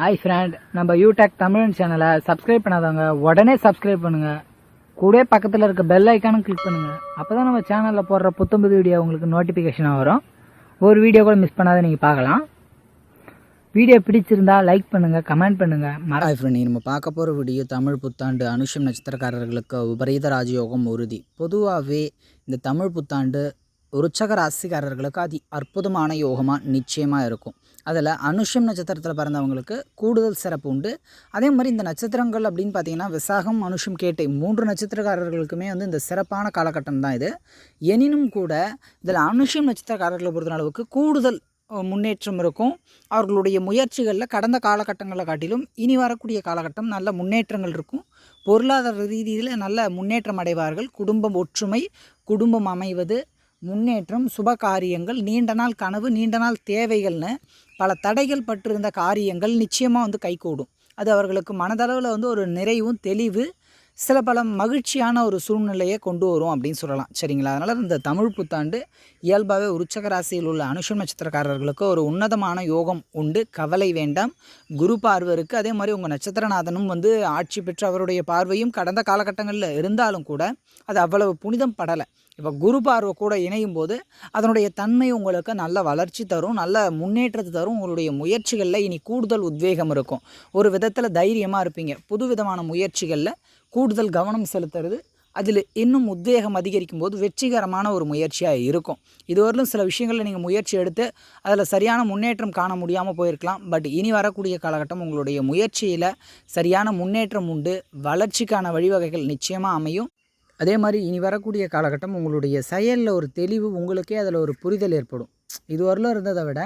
Hi friend நம்ம யூடெக் தமிழ் சேனலை subscribe பண்ணாதவங்க உடனே சப்ஸ்கிரைப் பண்ணுங்க. கூட பக்கத்தில் இருக்க பெல் ஐக்கானும் கிளிக் பண்ணுங்க. அப்பதான் நம்ம சேனலில் போடுற புத்தம்புது வீடியோ உங்களுக்கு நோட்டிஃபிகேஷனாக வரும். ஒரு வீடியோ கூட மிஸ் பண்ணாத நீங்கள் பார்க்கலாம். வீடியோ பிடிச்சிருந்தா லைக் பண்ணுங்க கமெண்ட் பண்ணுங்க. மற ஹாய் ஃப்ரெண்ட் நம்ம பார்க்க போகிற வீடியோ தமிழ் புத்தாண்டு அனுஷம் நட்சத்திரக்காரர்களுக்கு விபரீத ராஜயோகம் உறுதி. பொதுவாகவே இந்த தமிழ் புத்தாண்டு உற்சக ராசிக்காரர்களுக்கு அதி அற்புதமான யோகமாக நிச்சயமாக இருக்கும். அதில் அனுஷம் நட்சத்திரத்தில் பிறந்தவங்களுக்கு கூடுதல் சிறப்பு உண்டு. அதே மாதிரி இந்த நட்சத்திரங்கள் அப்படின்னு பார்த்தீங்கன்னா விசாகம் அனுஷம் கேட்டை மூன்று நட்சத்திரக்காரர்களுக்குமே வந்து இந்த சிறப்பான காலகட்டம் தான் இது. எனினும் கூட இதில் அனுஷம் நட்சத்திரக்காரர்களை பொறுத்த அளவுக்கு கூடுதல் முன்னேற்றம் இருக்கும். அவர்களுடைய முயற்சிகளில் கடந்த காலகட்டங்களை காட்டிலும் இனி வரக்கூடிய காலகட்டம் நல்ல முன்னேற்றங்கள் இருக்கும். பொருளாதார ரீதியில் நல்ல முன்னேற்றம் அடைவார்கள். குடும்பம் ஒற்றுமை குடும்பம் அமைவது முன்னேற்றம் சுப காரியங்கள் நீண்ட நாள் கனவு நீண்ட நாள் தேவைகள்னு பல தடைகள் பட்டிருந்த காரியங்கள் நிச்சயமாக வந்து கைகூடும். அது அவர்களுக்கு மனதளவில் வந்து ஒரு நிறைவும் தெளிவு சில பல மகிழ்ச்சியான ஒரு சூழ்நிலையை கொண்டு வரும் அப்படின்னு சொல்லலாம். சரிங்களா? அதனால் இந்த தமிழ் புத்தாண்டு இயல்பாகவே உற்சக ராசியில் உள்ள அனுஷன் நட்சத்திரக்காரர்களுக்கு ஒரு உன்னதமான யோகம் உண்டு. கவலை வேண்டாம். குரு பார்வை இருக்குது அதே மாதிரி உங்கள் நட்சத்திரநாதனும் வந்து ஆட்சி பெற்று அவருடைய பார்வையும் கடந்த காலகட்டங்களில் இருந்தாலும் கூட அது அவ்வளவு புனிதம் படலை. இப்போ குரு பார்வை கூட இணையும் போது அதனுடைய தன்மை உங்களுக்கு நல்ல வளர்ச்சி தரும் நல்ல முன்னேற்றத்தை தரும். உங்களுடைய முயற்சிகளில் இனி கூடுதல் உத்வேகம் இருக்கும். ஒரு விதத்தில் தைரியமாக இருப்பீங்க. புது விதமான முயற்சிகளில் கூடுதல் கவனம் செலுத்துறது அதில் இன்னும் உத்வேகம் அதிகரிக்கும் போது வெற்றிகரமான ஒரு முயற்சியாக இருக்கும். இதுவரையிலும் சில விஷயங்களில் நீங்கள் முயற்சி எடுத்து அதில் சரியான முன்னேற்றம் காண முடியாமல் போயிருக்கலாம். பட் இனி வரக்கூடிய காலகட்டம் உங்களுடைய முயற்சியில் சரியான முன்னேற்றம் உண்டு. வளர்ச்சிக்கான வழிவகைகள் நிச்சயமாக அமையும். அதே மாதிரி இனி வரக்கூடிய காலகட்டம் உங்களுடைய செயலில் ஒரு தெளிவு உங்களுக்கே அதில் ஒரு புரிதல் ஏற்படும். இதுவரையிலும் இருந்ததை விட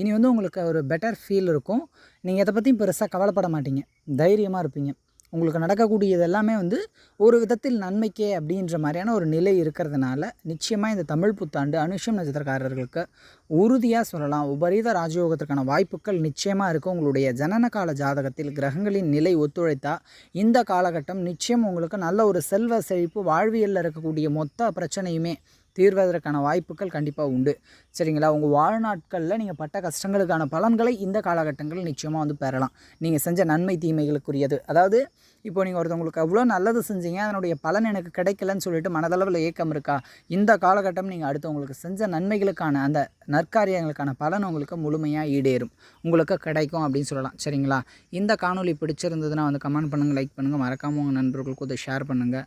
இனி வந்து உங்களுக்கு ஒரு பெட்டர் ஃபீல் இருக்கும். நீங்கள் எதை பற்றியும் பெருசாக கவலைப்பட மாட்டீங்க. தைரியமாக இருப்பீங்க. உங்களுக்கு நடக்கக்கூடியது எல்லாமே வந்து ஒரு விதத்தில் நன்மைக்கே அப்படின்ற மாதிரியான ஒரு நிலை இருக்கிறதுனால நிச்சயமாக இந்த தமிழ் புத்தாண்டு அனுஷம் நட்சத்திரக்காரர்களுக்கு உறுதியாக சொல்லலாம். உபரீத ராஜயோகத்திற்கான வாய்ப்புகள் நிச்சயமாக இருக்கும். உங்களுடைய ஜனன கால ஜாதகத்தில் கிரகங்களின் நிலை ஒத்துழைத்தா இந்த காலகட்டம் நிச்சயம் உங்களுக்கு நல்ல ஒரு செல்வ செழிப்பு வாழ்வியலில் இருக்கக்கூடிய மொத்த பிரச்சனையுமே தீர்வதற்கான வாய்ப்புகள் கண்டிப்பாக உண்டு. சரிங்களா? உங்கள் வாழ்நாட்களில் நீங்கள் பட்ட கஷ்டங்களுக்கான பலன்களை இந்த காலகட்டங்களில் நிச்சயமாக வந்து பெறலாம். நீங்கள் செஞ்ச நன்மை தீமைகளுக்குரியது. அதாவது இப்போ நீங்கள் ஒருத்தவங்களுக்கு அவ்வளோ நல்லது செஞ்சீங்க அதனுடைய பலன் எனக்கு கிடைக்கலன்னு சொல்லிட்டு மனதளவில் ஏக்கம் இருக்கா? இந்த காலகட்டம் நீங்கள் அடுத்தவங்களுக்கு செஞ்ச நன்மைகளுக்கான அந்த நற்காரியங்களுக்கான பலன் உங்களுக்கு முழுமையாக ஈடேறும். உங்களுக்கு கிடைக்கும் அப்படின்னு சொல்லலாம். சரிங்களா? இந்த காணொளி பிடிச்சிருந்ததுன்னா வந்து கமெண்ட் பண்ணுங்கள் லைக் பண்ணுங்கள் மறக்காமல் உங்கள் நண்பர்களுக்கு இதை ஷேர் பண்ணுங்கள்